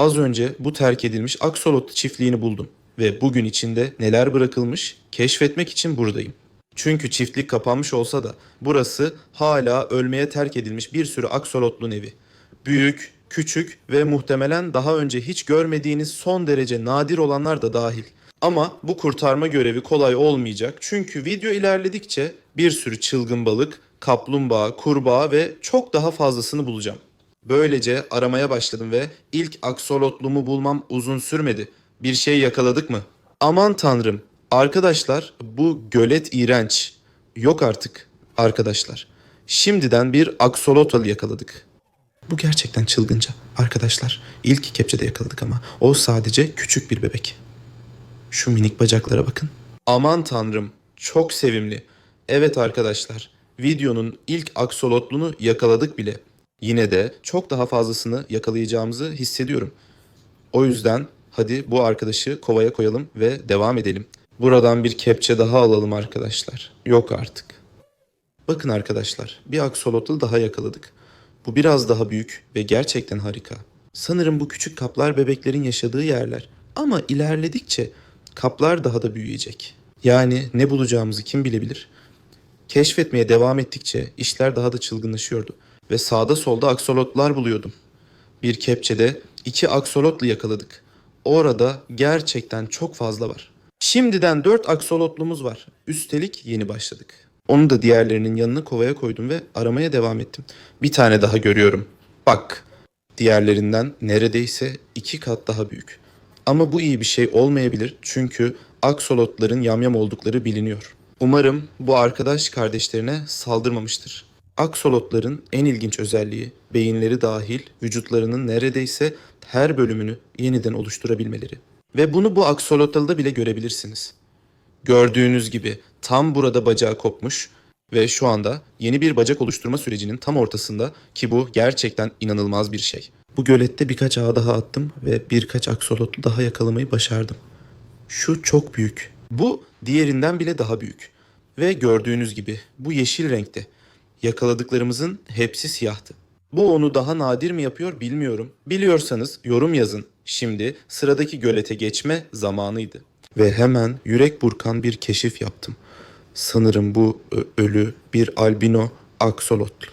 Az önce bu terk edilmiş aksolotlu çiftliğini buldum ve bugün içinde neler bırakılmış keşfetmek için buradayım. Çünkü çiftlik kapanmış olsa da burası hala ölmeye terk edilmiş bir sürü aksolotlun evi. Büyük, küçük ve muhtemelen daha önce hiç görmediğiniz son derece nadir olanlar da dahil. Ama bu kurtarma görevi kolay olmayacak çünkü video ilerledikçe bir sürü çılgın balık, kaplumbağa, kurbağa ve çok daha fazlasını bulacağım. Böylece aramaya başladım ve ilk aksolotlumu bulmam uzun sürmedi. Bir şey yakaladık mı? Aman tanrım. Arkadaşlar bu gölet iğrenç. Yok artık arkadaşlar. Şimdiden bir aksolotl yakaladık. Bu gerçekten çılgınca. Arkadaşlar ilk kepçede yakaladık ama o sadece küçük bir bebek. Şu minik bacaklara bakın. Aman tanrım çok sevimli. Evet arkadaşlar videonun ilk aksolotlunu yakaladık bile. Yine de çok daha fazlasını yakalayacağımızı hissediyorum. O yüzden hadi bu arkadaşı kovaya koyalım ve devam edelim. Buradan bir kepçe daha alalım arkadaşlar. Yok artık. Bakın arkadaşlar bir aksolotl daha yakaladık. Bu biraz daha büyük ve gerçekten harika. Sanırım bu küçük kaplar bebeklerin yaşadığı yerler. Ama ilerledikçe kaplar daha da büyüyecek. Yani ne bulacağımızı kim bilebilir? Keşfetmeye devam ettikçe işler daha da çılgınlaşıyordu ve sağda solda aksolotlar buluyordum. Bir kepçede iki aksolotlu yakaladık. Orada gerçekten çok fazla var. Şimdiden dört aksolotlumuz var. Üstelik yeni başladık. Onu da diğerlerinin yanına kovaya koydum ve aramaya devam ettim. Bir tane daha görüyorum. Bak, diğerlerinden neredeyse iki kat daha büyük. Ama bu iyi bir şey olmayabilir çünkü aksolotların yamyam oldukları biliniyor. Umarım bu arkadaş kardeşlerine saldırmamıştır. Aksolotların en ilginç özelliği beyinleri dahil vücutlarının neredeyse her bölümünü yeniden oluşturabilmeleri. Ve bunu bu aksolotlarda bile görebilirsiniz. Gördüğünüz gibi tam burada bacağı kopmuş ve şu anda yeni bir bacak oluşturma sürecinin tam ortasında ki bu gerçekten inanılmaz bir şey. Bu gölette birkaç ağ daha attım ve birkaç aksolotlu daha yakalamayı başardım. Şu çok büyük. Bu diğerinden bile daha büyük. Ve gördüğünüz gibi bu yeşil renkte. Yakaladıklarımızın hepsi siyahtı. Bu onu daha nadir mi yapıyor bilmiyorum. Biliyorsanız yorum yazın. Şimdi sıradaki gölete geçme zamanıydı. Ve hemen yürek burkan bir keşif yaptım. Sanırım bu ölü bir albino aksolotl.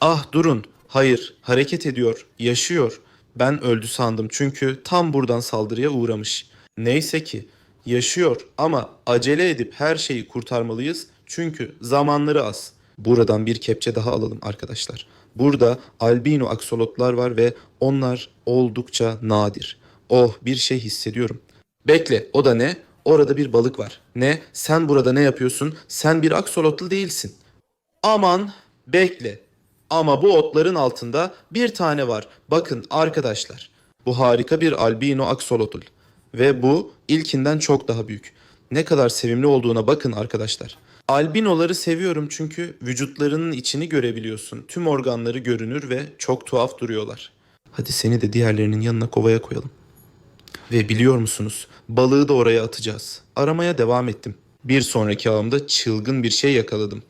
Ah durun. Hayır, hareket ediyor, yaşıyor. Ben öldü sandım çünkü tam buradan saldırıya uğramış. Neyse ki yaşıyor ama acele edip her şeyi kurtarmalıyız çünkü zamanları az. Buradan bir kepçe daha alalım arkadaşlar. Burada albino aksolotlar var ve onlar oldukça nadir. Oh bir şey hissediyorum. Bekle o da ne? Orada bir balık var. Ne? Sen burada ne yapıyorsun? Sen bir aksolotl değilsin. Aman bekle. Ama bu otların altında bir tane var. Bakın arkadaşlar. Bu harika bir albino aksolotl. Ve bu ilkinden çok daha büyük. Ne kadar sevimli olduğuna bakın arkadaşlar. Albinoları seviyorum çünkü vücutlarının içini görebiliyorsun. Tüm organları görünür ve çok tuhaf duruyorlar. Hadi seni de diğerlerinin yanına kovaya koyalım. Ve biliyor musunuz? Balığı da oraya atacağız. Aramaya devam ettim. Bir sonraki ağımda çılgın bir şey yakaladım.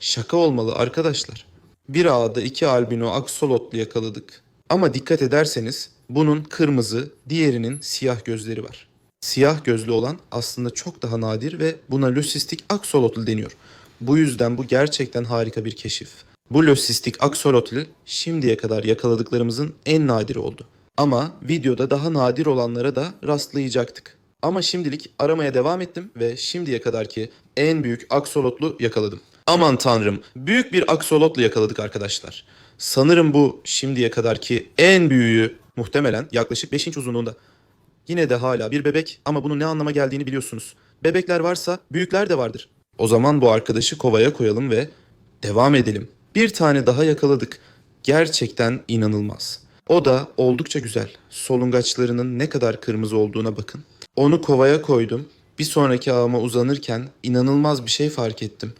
Şaka olmalı arkadaşlar. Bir ağda iki albino aksolotlu yakaladık. Ama dikkat ederseniz bunun kırmızı, diğerinin siyah gözleri var. Siyah gözlü olan aslında çok daha nadir ve buna lösistik aksolotl deniyor. Bu yüzden bu gerçekten harika bir keşif. Bu lösistik aksolotl şimdiye kadar yakaladıklarımızın en nadiri oldu. Ama videoda daha nadir olanlara da rastlayacaktık. Ama şimdilik aramaya devam ettim ve şimdiye kadarki en büyük aksolotlu yakaladım. Aman tanrım, büyük bir aksolotlu yakaladık arkadaşlar. Sanırım bu şimdiye kadarki en büyüğü muhtemelen yaklaşık 5 inç uzunluğunda. Yine de hala bir bebek ama bunun ne anlama geldiğini biliyorsunuz. Bebekler varsa büyükler de vardır. O zaman bu arkadaşı kovaya koyalım ve devam edelim. Bir tane daha yakaladık. Gerçekten inanılmaz. O da oldukça güzel. Solungaçlarının ne kadar kırmızı olduğuna bakın. Onu kovaya koydum. Bir sonraki ağıma uzanırken inanılmaz bir şey fark ettim.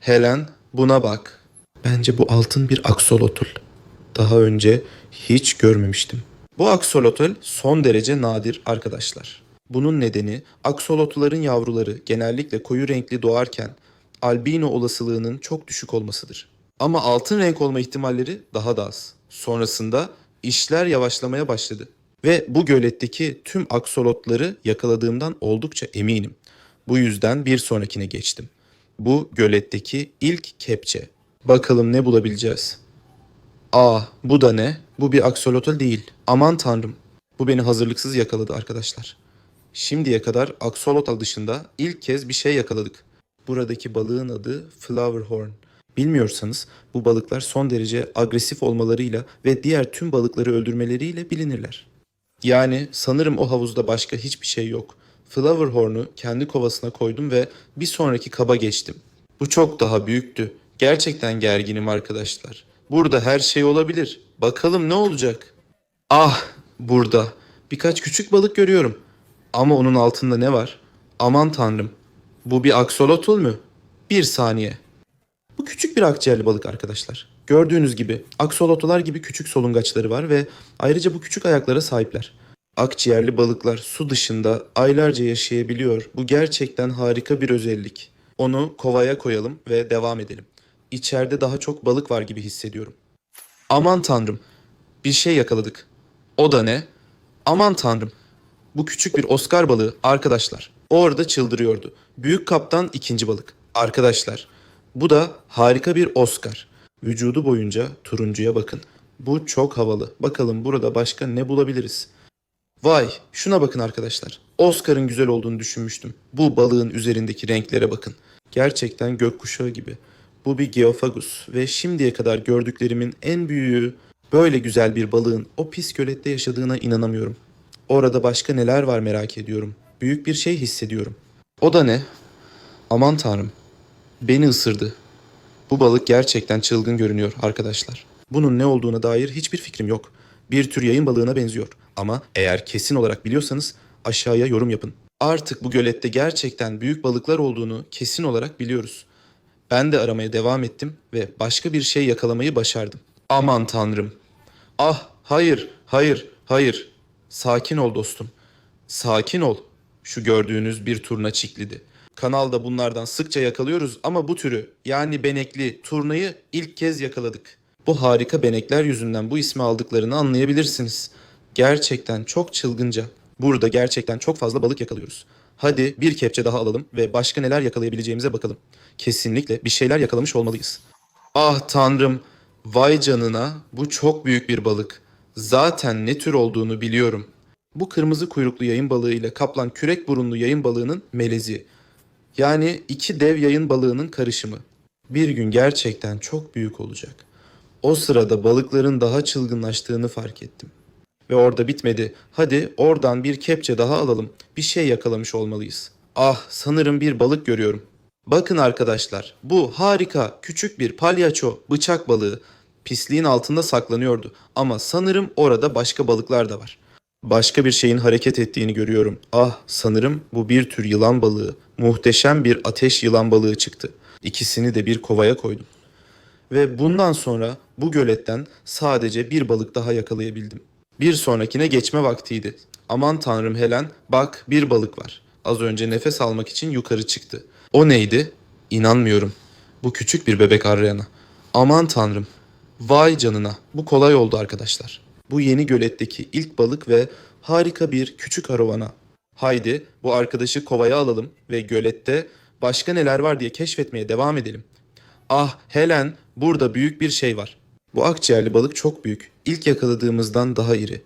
Helen buna bak. Bence bu altın bir aksolotl. Daha önce hiç görmemiştim. Bu aksolotl son derece nadir arkadaşlar. Bunun nedeni aksolotların yavruları genellikle koyu renkli doğarken albino olasılığının çok düşük olmasıdır. Ama altın renk olma ihtimalleri daha da az. Sonrasında işler yavaşlamaya başladı. Ve bu göletteki tüm aksolotları yakaladığımdan oldukça eminim. Bu yüzden bir sonrakine geçtim. Bu göletteki ilk kepçe. Bakalım ne bulabileceğiz. Aa bu da ne? Bu bir aksolotl değil. Aman tanrım. Bu beni hazırlıksız yakaladı arkadaşlar. Şimdiye kadar aksolotl dışında ilk kez bir şey yakaladık. Buradaki balığın adı Flowerhorn. Bilmiyorsanız bu balıklar son derece agresif olmalarıyla ve diğer tüm balıkları öldürmeleriyle bilinirler. Yani sanırım o havuzda başka hiçbir şey yok. Flowerhorn'u kendi kovasına koydum ve bir sonraki kaba geçtim. Bu çok daha büyüktü. Gerçekten gerginim arkadaşlar. Burada her şey olabilir. Bakalım ne olacak? Ah, burada. Birkaç küçük balık görüyorum. Ama onun altında ne var? Aman tanrım. Bu bir aksolotl mü? Bir saniye. Bu küçük bir akciğerli balık arkadaşlar. Gördüğünüz gibi aksolotlar gibi küçük solungaçları var ve ayrıca bu küçük ayaklara sahipler. Akciğerli balıklar su dışında aylarca yaşayabiliyor. Bu gerçekten harika bir özellik. Onu kovaya koyalım ve devam edelim. İçeride daha çok balık var gibi hissediyorum. Aman tanrım. Bir şey yakaladık. O da ne? Aman tanrım. Bu küçük bir Oscar balığı arkadaşlar. Orada çıldırıyordu. Büyük kaptan ikinci balık. Arkadaşlar bu da harika bir Oscar. Vücudu boyunca turuncuya bakın. Bu çok havalı. Bakalım burada başka ne bulabiliriz? Vay şuna bakın arkadaşlar. Oscar'ın güzel olduğunu düşünmüştüm. Bu balığın üzerindeki renklere bakın. Gerçekten gökkuşağı gibi. Bu bir Geophagus ve şimdiye kadar gördüklerimin en büyüğü böyle güzel bir balığın o pis gölette yaşadığına inanamıyorum. Orada başka neler var merak ediyorum. Büyük bir şey hissediyorum. O da ne? Aman tanrım. Beni ısırdı. Bu balık gerçekten çılgın görünüyor arkadaşlar. Bunun ne olduğuna dair hiçbir fikrim yok. Bir tür yayın balığına benziyor. Ama eğer kesin olarak biliyorsanız aşağıya yorum yapın. Artık bu gölette gerçekten büyük balıklar olduğunu kesin olarak biliyoruz. Ben de aramaya devam ettim ve başka bir şey yakalamayı başardım. Aman tanrım. Ah hayır hayır hayır. Sakin ol dostum. Sakin ol. Şu gördüğünüz bir turna çiklidi. Kanalda bunlardan sıkça yakalıyoruz ama bu türü yani benekli turnayı ilk kez yakaladık. Bu harika benekler yüzünden bu ismi aldıklarını anlayabilirsiniz. Gerçekten çok çılgınca. Burada gerçekten çok fazla balık yakalıyoruz. Hadi bir kepçe daha alalım ve başka neler yakalayabileceğimize bakalım. Kesinlikle bir şeyler yakalamış olmalıyız. Ah tanrım, vay canına bu çok büyük bir balık. Zaten ne tür olduğunu biliyorum. Bu kırmızı kuyruklu yayın balığı ile kaplan kürek burunlu yayın balığının melezi. Yani iki dev yayın balığının karışımı. Bir gün gerçekten çok büyük olacak. O sırada balıkların daha çılgınlaştığını fark ettim. Ve orada bitmedi. Hadi oradan bir kepçe daha alalım. Bir şey yakalamış olmalıyız. Ah sanırım bir balık görüyorum. Bakın arkadaşlar bu harika küçük bir palyaço bıçak balığı pisliğin altında saklanıyordu. Ama sanırım orada başka balıklar da var. Başka bir şeyin hareket ettiğini görüyorum. Ah sanırım bu bir tür yılan balığı. Muhteşem bir ateş yılan balığı çıktı. İkisini de bir kovaya koydum. Ve bundan sonra bu göletten sadece bir balık daha yakalayabildim. Bir sonrakine geçme vaktiydi. Aman tanrım Helen, bak bir balık var. Az önce nefes almak için yukarı çıktı. O neydi? İnanmıyorum. Bu küçük bir bebek arayana. Aman tanrım. Vay canına. Bu kolay oldu arkadaşlar. Bu yeni göletteki ilk balık ve harika bir küçük arovana. Haydi bu arkadaşı kovaya alalım ve gölette başka neler var diye keşfetmeye devam edelim. Ah Helen burada büyük bir şey var. Bu akciğerli balık çok büyük. İlk yakaladığımızdan daha iri.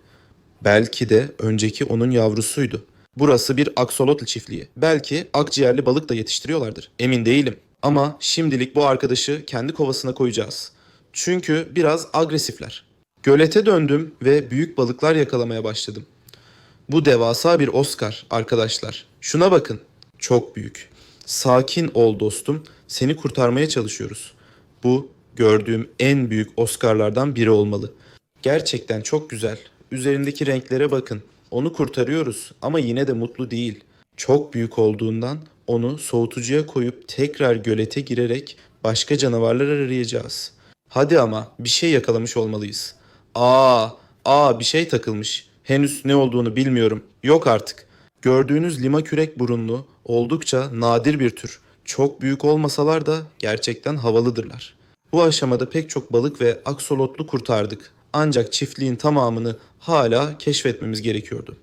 Belki de önceki onun yavrusuydu. Burası bir aksolotl çiftliği. Belki akciğerli balık da yetiştiriyorlardır. Emin değilim. Ama şimdilik bu arkadaşı kendi kovasına koyacağız. Çünkü biraz agresifler. Gölete döndüm ve büyük balıklar yakalamaya başladım. Bu devasa bir Oscar arkadaşlar. Şuna bakın. Çok büyük. Sakin ol dostum. Seni kurtarmaya çalışıyoruz. Bu gördüğüm en büyük Oscar'lardan biri olmalı. Gerçekten çok güzel. Üzerindeki renklere bakın. Onu kurtarıyoruz ama yine de mutlu değil. Çok büyük olduğundan onu soğutucuya koyup tekrar gölete girerek başka canavarlar arayacağız. Hadi ama bir şey yakalamış olmalıyız. Aa, aa bir şey takılmış. Henüz ne olduğunu bilmiyorum. Yok artık. Gördüğünüz lima kürek burunlu oldukça nadir bir tür. Çok büyük olmasalar da gerçekten havalıdırlar. Bu aşamada pek çok balık ve aksolotlu kurtardık. Ancak çiftliğin tamamını hala keşfetmemiz gerekiyordu.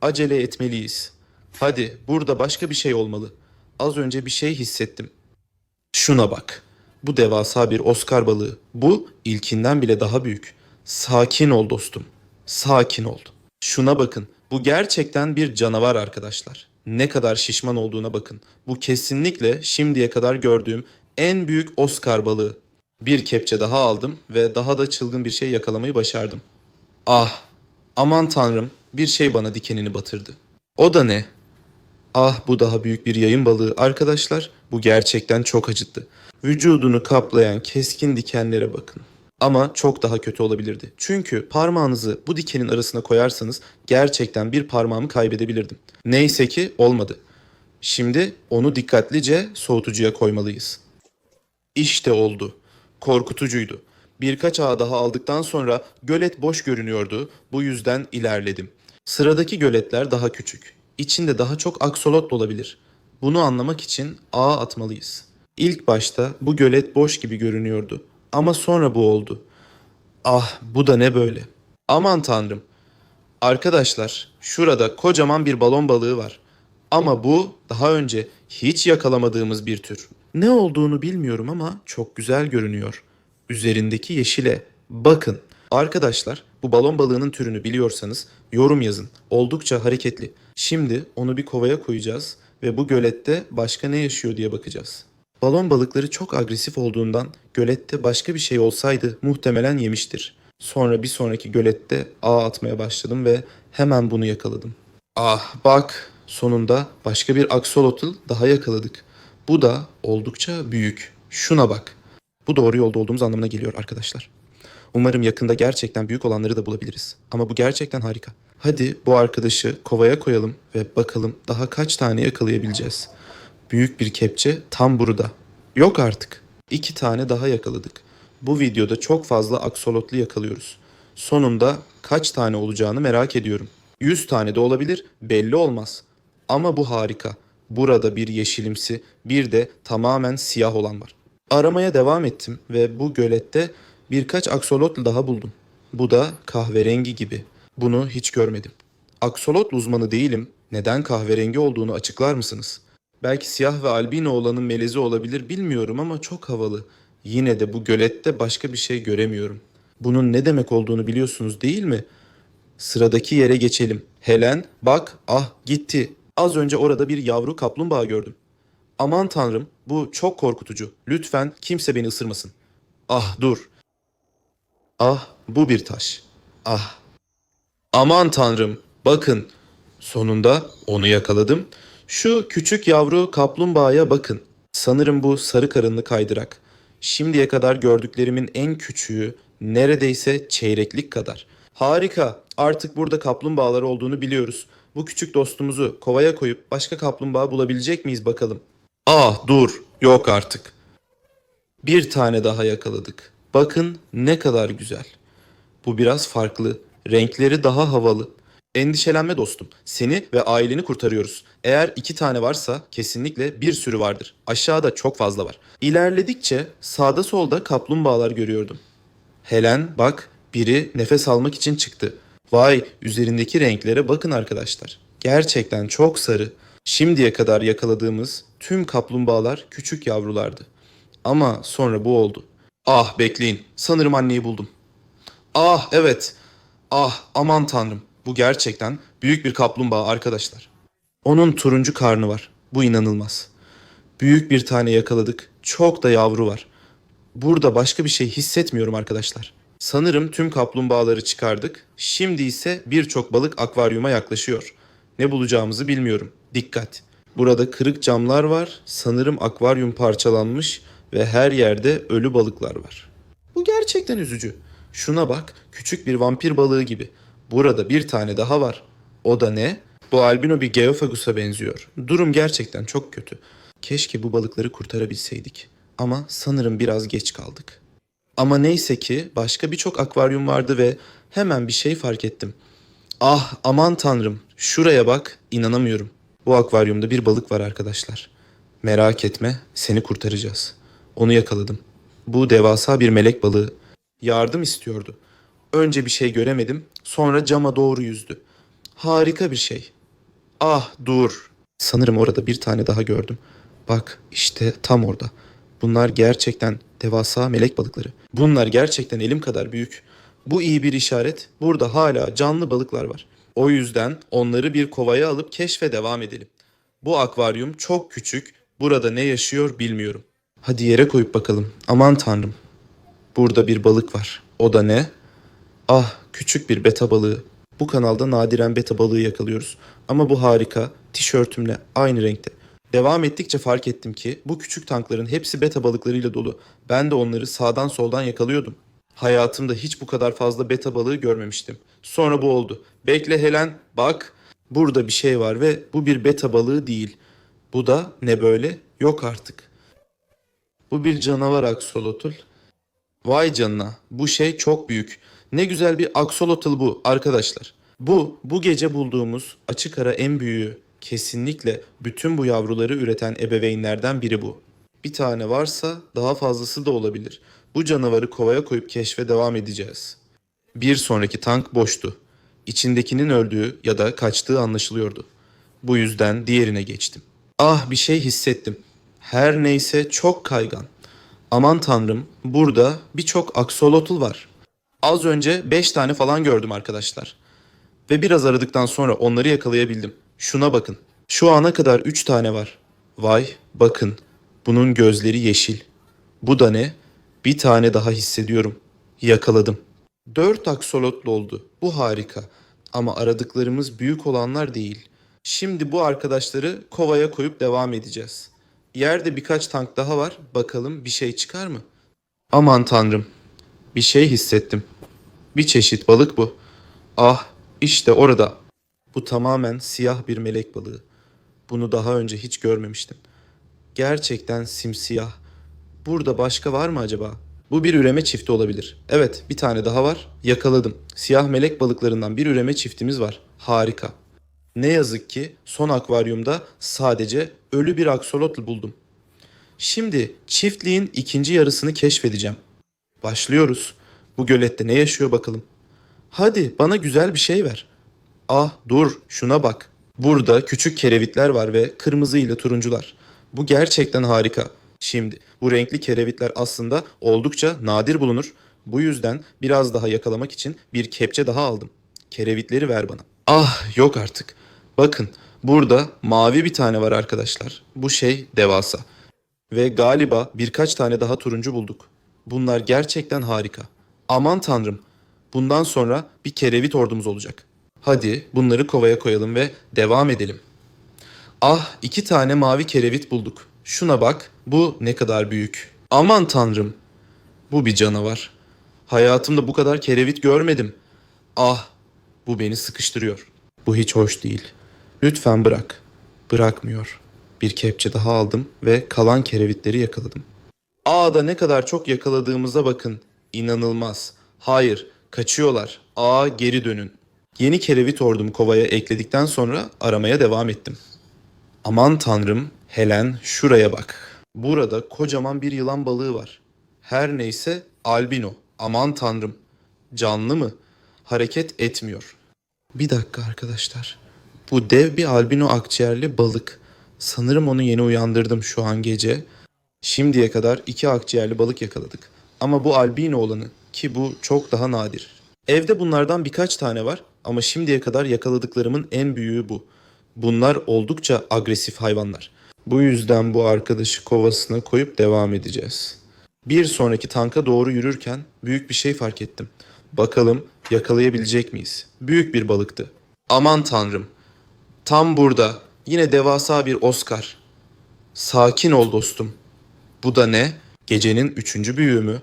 Acele etmeliyiz. Hadi burada başka bir şey olmalı. Az önce bir şey hissettim. Şuna bak. Bu devasa bir Oscar balığı. Bu ilkinden bile daha büyük. Sakin ol dostum. Sakin ol. Şuna bakın. Bu gerçekten bir canavar arkadaşlar. Ne kadar şişman olduğuna bakın. Bu kesinlikle şimdiye kadar gördüğüm en büyük Oscar balığı. Bir kepçe daha aldım ve daha da çılgın bir şey yakalamayı başardım. Ah, aman tanrım bir şey bana dikenini batırdı. O da ne? Ah bu daha büyük bir yayın balığı arkadaşlar. Bu gerçekten çok acıttı. Vücudunu kaplayan keskin dikenlere bakın. Ama çok daha kötü olabilirdi. Çünkü parmağınızı bu dikenin arasına koyarsanız gerçekten bir parmağımı kaybedebilirdim. Neyse ki olmadı. Şimdi onu dikkatlice soğutucuya koymalıyız. İşte oldu. Korkutucuydu. Birkaç ağ daha aldıktan sonra gölet boş görünüyordu. Bu yüzden ilerledim. Sıradaki göletler daha küçük. İçinde daha çok aksolot olabilir. Bunu anlamak için ağ atmalıyız. İlk başta bu gölet boş gibi görünüyordu. Ama sonra bu oldu. Ah bu da ne böyle? Aman tanrım. Arkadaşlar şurada kocaman bir balon balığı var. Ama bu daha önce hiç yakalamadığımız bir tür. Ne olduğunu bilmiyorum ama çok güzel görünüyor. Üzerindeki yeşile bakın. Arkadaşlar bu balon balığının türünü biliyorsanız yorum yazın. Oldukça hareketli. Şimdi onu bir kovaya koyacağız ve bu gölette başka ne yaşıyor diye bakacağız. Balon balıkları çok agresif olduğundan gölette başka bir şey olsaydı muhtemelen yemiştir. Sonra bir sonraki gölette ağ atmaya başladım ve hemen bunu yakaladım. Ah bak sonunda başka bir axolotl daha yakaladık. Bu da oldukça büyük. Şuna bak. Bu doğru yolda olduğumuz anlamına geliyor arkadaşlar. Umarım yakında gerçekten büyük olanları da bulabiliriz. Ama bu gerçekten harika. Hadi bu arkadaşı kovaya koyalım ve bakalım daha kaç tane yakalayabileceğiz. Büyük bir kepçe tam burada. Yok artık. İki tane daha yakaladık. Bu videoda çok fazla aksolotlu yakalıyoruz. Sonunda kaç tane olacağını merak ediyorum. 100 tane de olabilir belli olmaz. Ama bu harika. Burada bir yeşilimsi, bir de tamamen siyah olan var. Aramaya devam ettim ve bu gölette birkaç aksolotl daha buldum. Bu da kahverengi gibi. Bunu hiç görmedim. Aksolotl uzmanı değilim. Neden kahverengi olduğunu açıklar mısınız? Belki siyah ve albino olanın melezi olabilir bilmiyorum ama çok havalı. Yine de bu gölette başka bir şey göremiyorum. Bunun ne demek olduğunu biliyorsunuz değil mi? Sıradaki yere geçelim. Helen, bak, ah gitti. Az önce orada bir yavru kaplumbağa gördüm. Aman tanrım, bu çok korkutucu. Lütfen kimse beni ısırmasın. Ah dur. Ah, bu bir taş. Ah. Aman tanrım, bakın. Sonunda onu yakaladım. Şu küçük yavru kaplumbağaya bakın. Sanırım bu sarı karınlı kaydırak. Şimdiye kadar gördüklerimin en küçüğü, neredeyse çeyreklik kadar. Harika. Artık burada kaplumbağalar olduğunu biliyoruz. Bu küçük dostumuzu kovaya koyup başka kaplumbağa bulabilecek miyiz bakalım. Ah dur. Yok artık. Bir tane daha yakaladık. Bakın ne kadar güzel. Bu biraz farklı. Renkleri daha havalı. Endişelenme dostum. Seni ve aileni kurtarıyoruz. Eğer iki tane varsa kesinlikle bir sürü vardır. Aşağıda çok fazla var. İlerledikçe sağda solda kaplumbağalar görüyordum. Helen bak biri nefes almak için çıktı. Vay üzerindeki renklere bakın arkadaşlar. Gerçekten çok sarı. Şimdiye kadar yakaladığımız tüm kaplumbağalar küçük yavrulardı. Ama sonra bu oldu. Ah bekleyin. Sanırım anneyi buldum. Ah evet. Ah aman tanrım. Bu gerçekten büyük bir kaplumbağa arkadaşlar. Onun turuncu karnı var. Bu inanılmaz. Büyük bir tane yakaladık. Çok da yavru var. Burada başka bir şey hissetmiyorum arkadaşlar. Sanırım tüm kaplumbağaları çıkardık. Şimdi ise birçok balık akvaryuma yaklaşıyor. Ne bulacağımızı bilmiyorum. Dikkat. Burada kırık camlar var. Sanırım akvaryum parçalanmış ve her yerde ölü balıklar var. Bu gerçekten üzücü. Şuna bak, küçük bir vampir balığı gibi. Burada bir tane daha var. O da ne? Bu albino bir Geophagus'a benziyor. Durum gerçekten çok kötü. Keşke bu balıkları kurtarabilseydik. Ama sanırım biraz geç kaldık. Ama neyse ki başka birçok akvaryum vardı ve hemen bir şey fark ettim. Ah aman tanrım şuraya bak inanamıyorum. Bu akvaryumda bir balık var arkadaşlar. Merak etme seni kurtaracağız. Onu yakaladım. Bu devasa bir melek balığı. Yardım istiyordu. Önce bir şey göremedim, sonra cama doğru yüzdü. Harika bir şey. Ah dur. Sanırım orada bir tane daha gördüm. Bak işte tam orada. Bunlar gerçekten devasa melek balıkları. Bunlar gerçekten elim kadar büyük. Bu iyi bir işaret. Burada hala canlı balıklar var. O yüzden onları bir kovaya alıp keşfe devam edelim. Bu akvaryum çok küçük. Burada ne yaşıyor bilmiyorum. Hadi yere koyup bakalım. Aman tanrım. Burada bir balık var. O da ne? Ah, küçük bir beta balığı. Bu kanalda nadiren beta balığı yakalıyoruz. Ama bu harika. Tişörtümle aynı renkte. Devam ettikçe fark ettim ki bu küçük tankların hepsi beta balıklarıyla dolu. Ben de onları sağdan soldan yakalıyordum. Hayatımda hiç bu kadar fazla beta balığı görmemiştim. Sonra bu oldu. Bekle Helen, bak. Burada bir şey var ve bu bir beta balığı değil. Bu da ne böyle? Yok artık. Bu bir canavar aksolotl. Vay canına bu şey çok büyük. Ne güzel bir aksolotl bu arkadaşlar. Bu bu gece bulduğumuz açık ara en büyüğü. Kesinlikle bütün bu yavruları üreten ebeveynlerden biri bu. Bir tane varsa daha fazlası da olabilir. Bu canavarı kovaya koyup keşfe devam edeceğiz. Bir sonraki tank boştu. İçindekinin öldüğü ya da kaçtığı anlaşılıyordu. Bu yüzden diğerine geçtim. Ah bir şey hissettim. Her neyse çok kaygan. Aman tanrım burada birçok aksolotl var. Az önce 5 tane falan gördüm arkadaşlar. Ve biraz aradıktan sonra onları yakalayabildim. Şuna bakın. Şu ana kadar 3 tane var. Vay bakın. Bunun gözleri yeşil. Bu da ne? Bir tane daha hissediyorum. Yakaladım. 4 aksolotl oldu. Bu harika. Ama aradıklarımız büyük olanlar değil. Şimdi bu arkadaşları kovaya koyup devam edeceğiz. Yerde birkaç tank daha var. Bakalım bir şey çıkar mı? Aman tanrım. Bir şey hissettim. Bir çeşit balık bu. Ah, işte orada. Bu tamamen siyah bir melek balığı. Bunu daha önce hiç görmemiştim. Gerçekten simsiyah. Burada başka var mı acaba? Bu bir üreme çifti olabilir. Evet, bir tane daha var. Yakaladım. Siyah melek balıklarından bir üreme çiftimiz var. Harika. Ne yazık ki son akvaryumda sadece ölü bir aksolotl buldum. Şimdi çiftliğin ikinci yarısını keşfedeceğim. Başlıyoruz. Bu gölette ne yaşıyor bakalım. Hadi bana güzel bir şey ver. Ah dur şuna bak. Burada küçük kerevitler var ve kırmızı ile turuncular. Bu gerçekten harika. Şimdi bu renkli kerevitler aslında oldukça nadir bulunur. Bu yüzden biraz daha yakalamak için bir kepçe daha aldım. Kerevitleri ver bana. Ah yok artık. Bakın burada mavi bir tane var arkadaşlar. Bu şey devasa. Ve galiba birkaç tane daha turuncu bulduk. Bunlar gerçekten harika. Aman tanrım. Bundan sonra bir kerevit ordumuz olacak. Hadi bunları kovaya koyalım ve devam edelim. Ah iki tane mavi kerevit bulduk. Şuna bak bu ne kadar büyük. Aman tanrım. Bu bir canavar. Hayatımda bu kadar kerevit görmedim. Ah bu beni sıkıştırıyor. Bu hiç hoş değil. Lütfen bırak. Bırakmıyor. Bir kepçe daha aldım ve kalan kerevitleri yakaladım. Ağda ne kadar çok yakaladığımıza bakın. İnanılmaz. Hayır, kaçıyorlar. Ağa geri dönün. Yeni kerevit ordumu kovaya ekledikten sonra aramaya devam ettim. Aman tanrım, Helen şuraya bak. Burada kocaman bir yılan balığı var. Her neyse albino. Aman tanrım. Canlı mı? Hareket etmiyor. Bir dakika arkadaşlar. Bu dev bir albino akciğerli balık. Sanırım onu yeni uyandırdım şu an gece. Şimdiye kadar iki akciğerli balık yakaladık. Ama bu albino olanı ki bu çok daha nadir. Evde bunlardan birkaç tane var ama şimdiye kadar yakaladıklarımın en büyüğü bu. Bunlar oldukça agresif hayvanlar. Bu yüzden bu arkadaşı kovasına koyup devam edeceğiz. Bir sonraki tanka doğru yürürken büyük bir şey fark ettim. Bakalım yakalayabilecek miyiz? Büyük bir balıktı. Aman tanrım. Tam burada. Yine devasa bir Oscar. Sakin ol dostum. Bu da ne? Gecenin üçüncü büyüğü mü?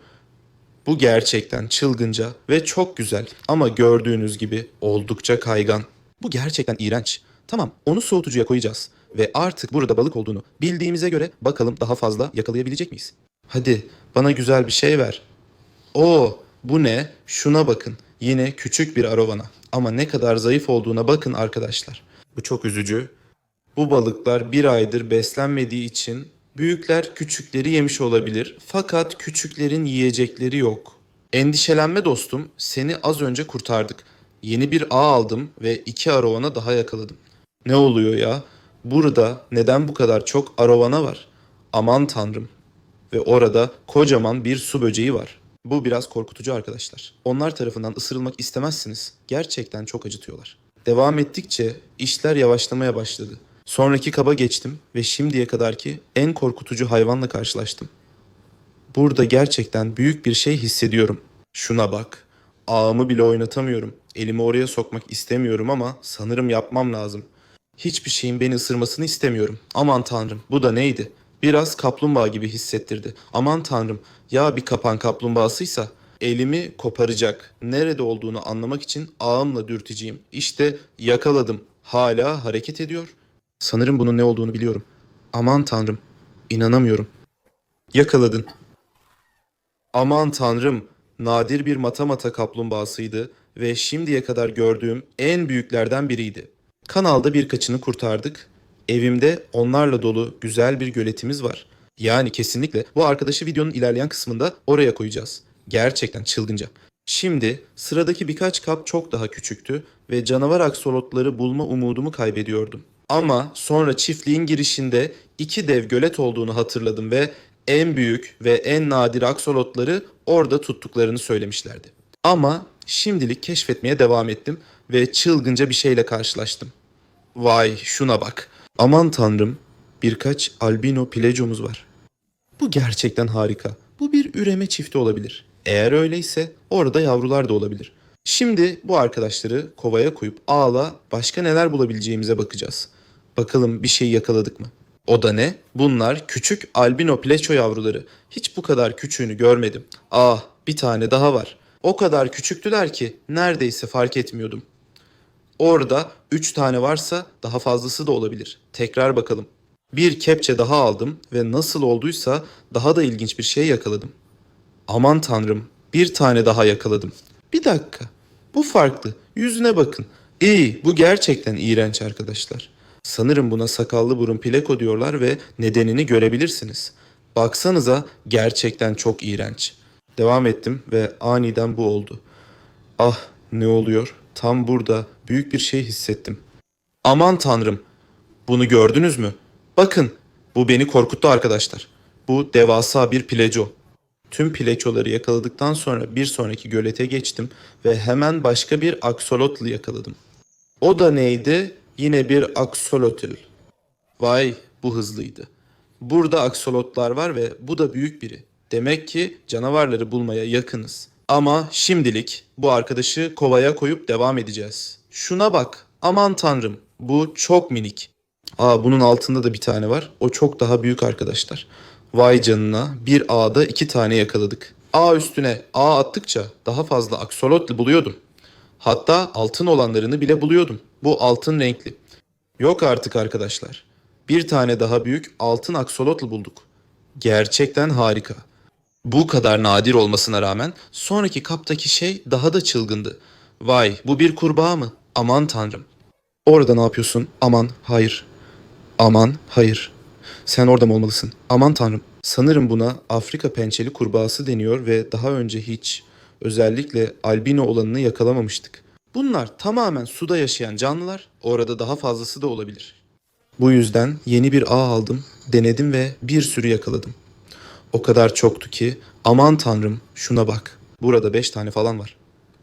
Bu gerçekten çılgınca ve çok güzel ama gördüğünüz gibi oldukça kaygan. Bu gerçekten iğrenç. Tamam onu soğutucuya koyacağız ve artık burada balık olduğunu bildiğimize göre bakalım daha fazla yakalayabilecek miyiz? Hadi bana güzel bir şey ver. Oo bu ne? Şuna bakın. Yine küçük bir arovana. Ama ne kadar zayıf olduğuna bakın arkadaşlar. Bu çok üzücü. Bu balıklar bir aydır beslenmediği için büyükler küçükleri yemiş olabilir. Fakat küçüklerin yiyecekleri yok. Endişelenme dostum, seni az önce kurtardık. Yeni bir ağ aldım ve iki arovana daha yakaladım. Ne oluyor ya? Burada neden bu kadar çok arovana var? Aman tanrım. Ve orada kocaman bir su böceği var. Bu biraz korkutucu arkadaşlar. Onlar tarafından ısırılmak istemezsiniz. Gerçekten çok acıtıyorlar. Devam ettikçe işler yavaşlamaya başladı. Sonraki kaba geçtim ve şimdiye kadarki en korkutucu hayvanla karşılaştım. Burada gerçekten büyük bir şey hissediyorum. Şuna bak. Ağımı bile oynatamıyorum. Elimi oraya sokmak istemiyorum ama sanırım yapmam lazım. Hiçbir şeyin beni ısırmasını istemiyorum. Aman tanrım bu da neydi? Biraz kaplumbağa gibi hissettirdi. Aman tanrım ya bir kapan kaplumbağasıysa elimi koparacak. Nerede olduğunu anlamak için ağımla dürteceğim. İşte yakaladım. Hala hareket ediyor. Sanırım bunun ne olduğunu biliyorum. Aman tanrım. İnanamıyorum. Yakaladın. Aman tanrım, nadir bir matamata kaplumbağasıydı ve şimdiye kadar gördüğüm en büyüklerden biriydi. Kanalda birkaçını kurtardık. Evimde onlarla dolu güzel bir göletimiz var. Yani kesinlikle bu arkadaşı videonun ilerleyen kısmında oraya koyacağız. Gerçekten çılgınca. Şimdi sıradaki birkaç kap çok daha küçüktü ve canavar aksolotları bulma umudumu kaybediyordum. Ama sonra çiftliğin girişinde iki dev gölet olduğunu hatırladım ve en büyük ve en nadir aksolotları orada tuttuklarını söylemişlerdi. Ama şimdilik keşfetmeye devam ettim ve çılgınca bir şeyle karşılaştım. Vay şuna bak. Aman tanrım birkaç albino plecomuz var. Bu gerçekten harika. Bu bir üreme çifti olabilir. Eğer öyleyse orada yavrular da olabilir. Şimdi bu arkadaşları kovaya koyup ağla başka neler bulabileceğimize bakacağız. Bakalım bir şey yakaladık mı? O da ne? Bunlar küçük albino pleço yavruları. Hiç bu kadar küçüğünü görmedim. Ah bir tane daha var. O kadar küçüktüler ki neredeyse fark etmiyordum. Orada 3 tane varsa daha fazlası da olabilir. Tekrar bakalım. Bir kepçe daha aldım ve nasıl olduysa daha da ilginç bir şey yakaladım. Aman tanrım bir tane daha yakaladım. Bir dakika bu farklı yüzüne bakın. İyi bu gerçekten iğrenç arkadaşlar. Sanırım buna sakallı burun pleko diyorlar ve nedenini görebilirsiniz. Baksanıza gerçekten çok iğrenç. Devam ettim ve aniden bu oldu. Ah ne oluyor? Tam burada büyük bir şey hissettim. Aman tanrım bunu gördünüz mü? Bakın bu beni korkuttu arkadaşlar. Bu devasa bir pleco. Tüm pleçoları yakaladıktan sonra bir sonraki gölete geçtim ve hemen başka bir aksolotlu yakaladım. O da neydi? Yine bir aksolotl. Vay bu hızlıydı. Burada aksolotlar var ve bu da büyük biri. Demek ki canavarları bulmaya yakınız. Ama şimdilik bu arkadaşı kovaya koyup devam edeceğiz. Şuna bak. Aman tanrım. Bu çok minik. Aa bunun altında da bir tane var. O çok daha büyük arkadaşlar. Vay canına bir ağda iki tane yakaladık. Ağ üstüne ağ attıkça daha fazla aksolotl buluyordum. Hatta altın olanlarını bile buluyordum. Bu altın renkli. Yok artık arkadaşlar. Bir tane daha büyük altın aksolotl bulduk. Gerçekten harika. Bu kadar nadir olmasına rağmen sonraki kaptaki şey daha da çılgındı. Vay bu bir kurbağa mı? Aman tanrım. Orada ne yapıyorsun? Aman hayır. Aman hayır. Sen orada mı olmalısın? Aman tanrım. Sanırım buna Afrika pençeli kurbağası deniyor ve daha önce hiç özellikle albino olanını yakalamamıştık. Bunlar tamamen suda yaşayan canlılar. Orada daha fazlası da olabilir. Bu yüzden yeni bir ağ aldım, denedim ve bir sürü yakaladım. O kadar çoktu ki aman tanrım şuna bak. Burada beş tane falan var.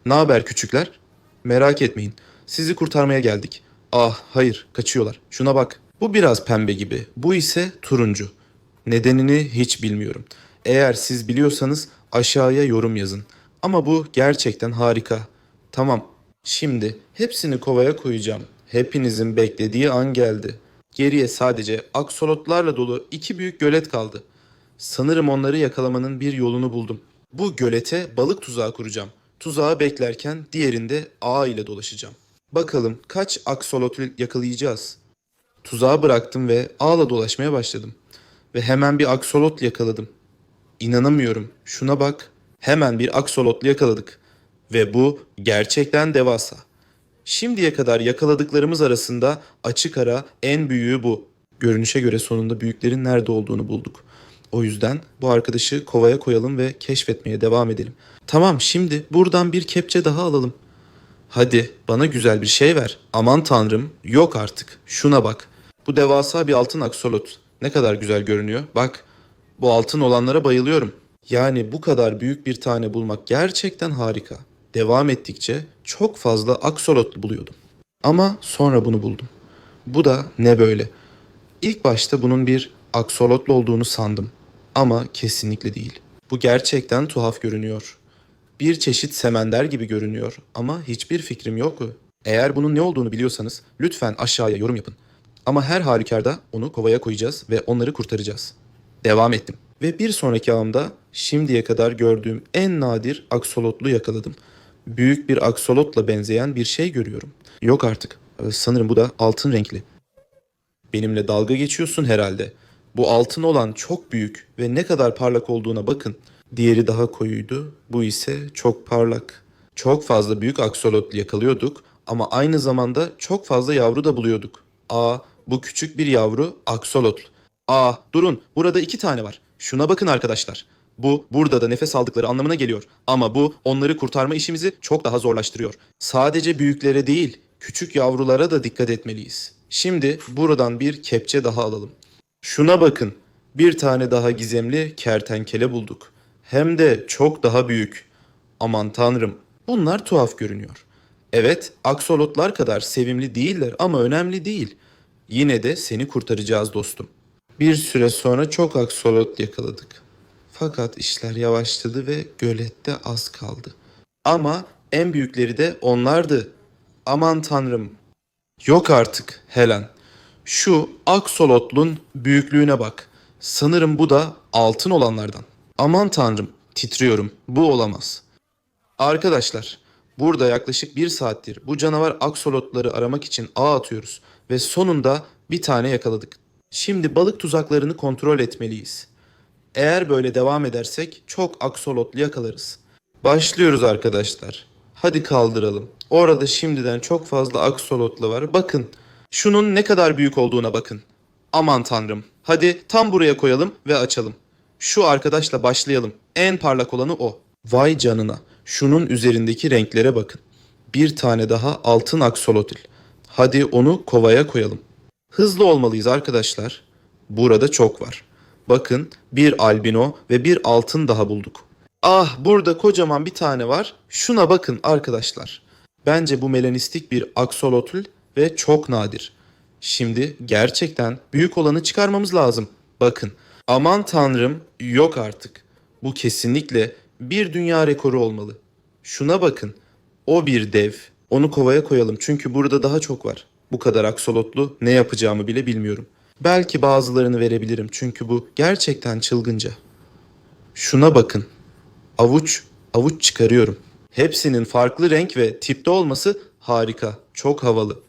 Ne haber küçükler? Merak etmeyin. Sizi kurtarmaya geldik. Ah hayır kaçıyorlar. Şuna bak. Bu biraz pembe gibi. Bu ise turuncu. Nedenini hiç bilmiyorum. Eğer siz biliyorsanız aşağıya yorum yazın. Ama bu gerçekten harika. Tamam. Şimdi hepsini kovaya koyacağım. Hepinizin beklediği an geldi. Geriye sadece aksolotlarla dolu iki büyük gölet kaldı. Sanırım onları yakalamanın bir yolunu buldum. Bu gölete balık tuzağı kuracağım. Tuzağı beklerken diğerinde ağ ile dolaşacağım. Bakalım kaç aksolot yakalayacağız. Tuzağı bıraktım ve ağla dolaşmaya başladım. Ve hemen bir aksolot yakaladım. İnanamıyorum. Şuna bak. Hemen bir aksolotlu yakaladık. Ve bu gerçekten devasa. Şimdiye kadar yakaladıklarımız arasında açık ara en büyüğü bu. Görünüşe göre sonunda büyüklerin nerede olduğunu bulduk. O yüzden bu arkadaşı kovaya koyalım ve keşfetmeye devam edelim. Tamam şimdi buradan bir kepçe daha alalım. Hadi bana güzel bir şey ver. Aman tanrım yok artık. Şuna bak. Bu devasa bir altın aksolot. Ne kadar güzel görünüyor. Bak bu altın olanlara bayılıyorum. Yani bu kadar büyük bir tane bulmak gerçekten harika. Devam ettikçe çok fazla aksolot buluyordum. Ama sonra bunu buldum. Bu da ne böyle? İlk başta bunun bir aksolotl olduğunu sandım. Ama kesinlikle değil. Bu gerçekten tuhaf görünüyor. Bir çeşit semender gibi görünüyor ama hiçbir fikrim yok. Eğer bunun ne olduğunu biliyorsanız lütfen aşağıya yorum yapın. Ama her halükarda onu kovaya koyacağız ve onları kurtaracağız. Devam ettim. Ve bir sonraki ağımda şimdiye kadar gördüğüm en nadir aksolotlu yakaladım. Büyük bir aksolotla benzeyen bir şey görüyorum. Yok artık. Ee, Sanırım bu da altın renkli. Benimle dalga geçiyorsun herhalde. Bu altın olan çok büyük ve ne kadar parlak olduğuna bakın. Diğeri daha koyuydu, bu ise çok parlak. Çok fazla büyük aksolotl yakalıyorduk ama aynı zamanda çok fazla yavru da buluyorduk. Aa, bu küçük bir yavru aksolotl. Aa, durun, burada iki tane var. Şuna bakın arkadaşlar. Bu burada da nefes aldıkları anlamına geliyor. Ama bu onları kurtarma işimizi çok daha zorlaştırıyor. Sadece büyüklere değil, küçük yavrulara da dikkat etmeliyiz. Şimdi buradan bir kepçe daha alalım. Şuna bakın. Bir tane daha gizemli kertenkele bulduk. Hem de çok daha büyük. Aman tanrım. Bunlar tuhaf görünüyor. Evet, aksolotlar kadar sevimli değiller ama önemli değil. Yine de seni kurtaracağız dostum. Bir süre sonra çok aksolot yakaladık. Fakat işler yavaşladı ve gölette az kaldı. Ama en büyükleri de onlardı. Aman tanrım. Yok artık Helen. Şu aksolotlun büyüklüğüne bak. Sanırım bu da altın olanlardan. Aman tanrım, titriyorum. Bu olamaz. Arkadaşlar, burada yaklaşık bir saattir bu canavar aksolotları aramak için ağ atıyoruz ve sonunda bir tane yakaladık. Şimdi balık tuzaklarını kontrol etmeliyiz. Eğer böyle devam edersek çok aksolotlu yakalarız. Başlıyoruz arkadaşlar. Hadi kaldıralım. Orada şimdiden çok fazla aksolotlu var. Bakın. Şunun ne kadar büyük olduğuna bakın. Aman tanrım. Hadi tam buraya koyalım ve açalım. Şu arkadaşla başlayalım. En parlak olanı o. Vay canına. Şunun üzerindeki renklere bakın. Bir tane daha altın aksolotil. Hadi onu kovaya koyalım. Hızlı olmalıyız arkadaşlar. Burada çok var. Bakın bir albino ve bir altın daha bulduk. Ah burada kocaman bir tane var. Şuna bakın arkadaşlar. Bence bu melanistik bir aksolotl ve çok nadir. Şimdi gerçekten büyük olanı çıkarmamız lazım. Bakın. Aman tanrım yok artık. Bu kesinlikle bir dünya rekoru olmalı. Şuna bakın. O bir dev. Onu kovaya koyalım çünkü burada daha çok var. Bu kadar aksolotlu ne yapacağımı bile bilmiyorum. Belki bazılarını verebilirim çünkü bu gerçekten çılgınca. Şuna bakın. Avuç, avuç çıkarıyorum. Hepsinin farklı renk ve tipte olması harika. Çok havalı.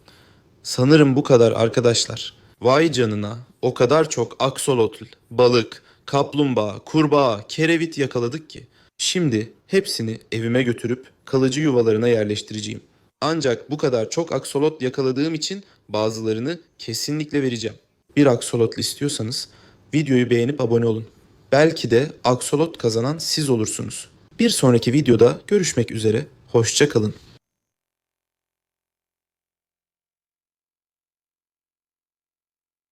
Sanırım bu kadar arkadaşlar. Vay canına. O kadar çok aksolotl, balık, kaplumbağa, kurbağa, kerevit yakaladık ki. Şimdi hepsini evime götürüp kalıcı yuvalarına yerleştireceğim. Ancak bu kadar çok aksolot yakaladığım için bazılarını kesinlikle vereceğim. Bir aksolotl istiyorsanız videoyu beğenip abone olun. Belki de aksolot kazanan siz olursunuz. Bir sonraki videoda görüşmek üzere. Hoşça kalın.